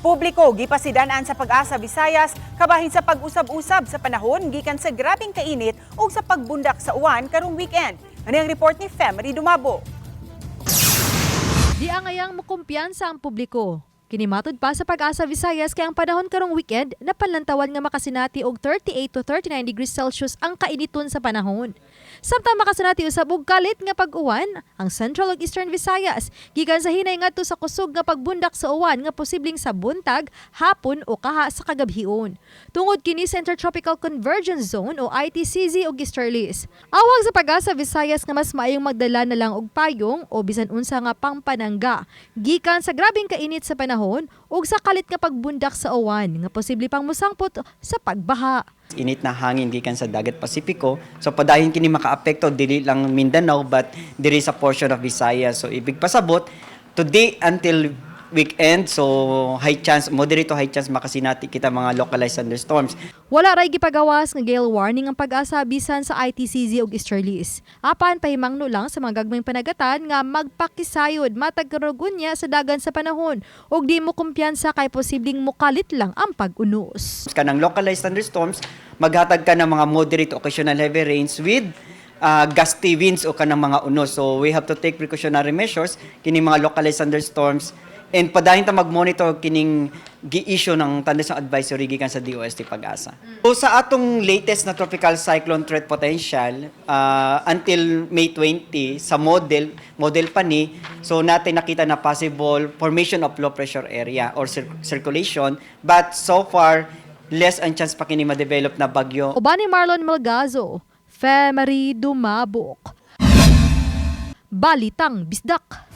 Publiko gipasidan-an sa pag-asa Visayas kabahin sa pag-usab-usab sa panahon gikan sa grabing kainit ug sa pagbundak sa uwan karong weekend. Ano ang report ni Femery Dumabo? Di angayang mukumpiyansa ang publiko. Kinimatod pa sa pag-asa Visayas kay ang panahon karong weekend na panlantawan nga makasinati og 38 to 39 degrees Celsius ang kainiton sa panahon. Samtang makasinati usab og kalit nga pag-uwan ang Central ug Eastern Visayas gikan sa hinay ngadto sa kusog nga pagbundak sa uwan nga posibleng sa buntag, hapon o kaha sa kagabhion. Tungod kini sa Intertropical Convergence Zone o ITCZ ug Easterlies. Awag sa pag-asa Visayas nga mas maayong magdala na lang og payong o bisan unsa nga pangpanangga gikan sa grabing kainit sa panahon ug sa kalit nga pagbundak sa uwan nga posible pang musangpot sa pagbaha. init na hangin gikan sa dagat Pasipiko. So padayon kini makaapekto dili lang Mindanao but diri sa portion of Visayas. So ibig pasabot today until weekend so high chance moderate to high chance makasinati kita mga localized thunderstorms. Wala ray gipagawas nga gale warning ang pag-asa bisan sa ITCZ ug Easterlies. Apan pahimangno lang sa mga gagmayng panagatan nga magpakisayod matag karugunya sa dagan sa panahon ug di mo kumpiyansa kay posibleng mukalit lang ang pag-unos. Kanang localized thunderstorms maghatag ka ng mga moderate occasional heavy rains with uh, gusty winds o kanang mga unos. So we have to take precautionary measures kini mga localized thunderstorms and padayon ta mag-monitor kining gi-issue ng thunderstorm advisory gikan sa DOST Pag-asa. So sa atong latest na tropical cyclone threat potential uh, until May 20 sa model model pa ni so natin nakita na possible formation of low pressure area or cir- circulation but so far less ang chance pa kini ma-develop na bagyo Uban ni Marlon Melgazo, Femery Dumabok. Balitang Bisdak.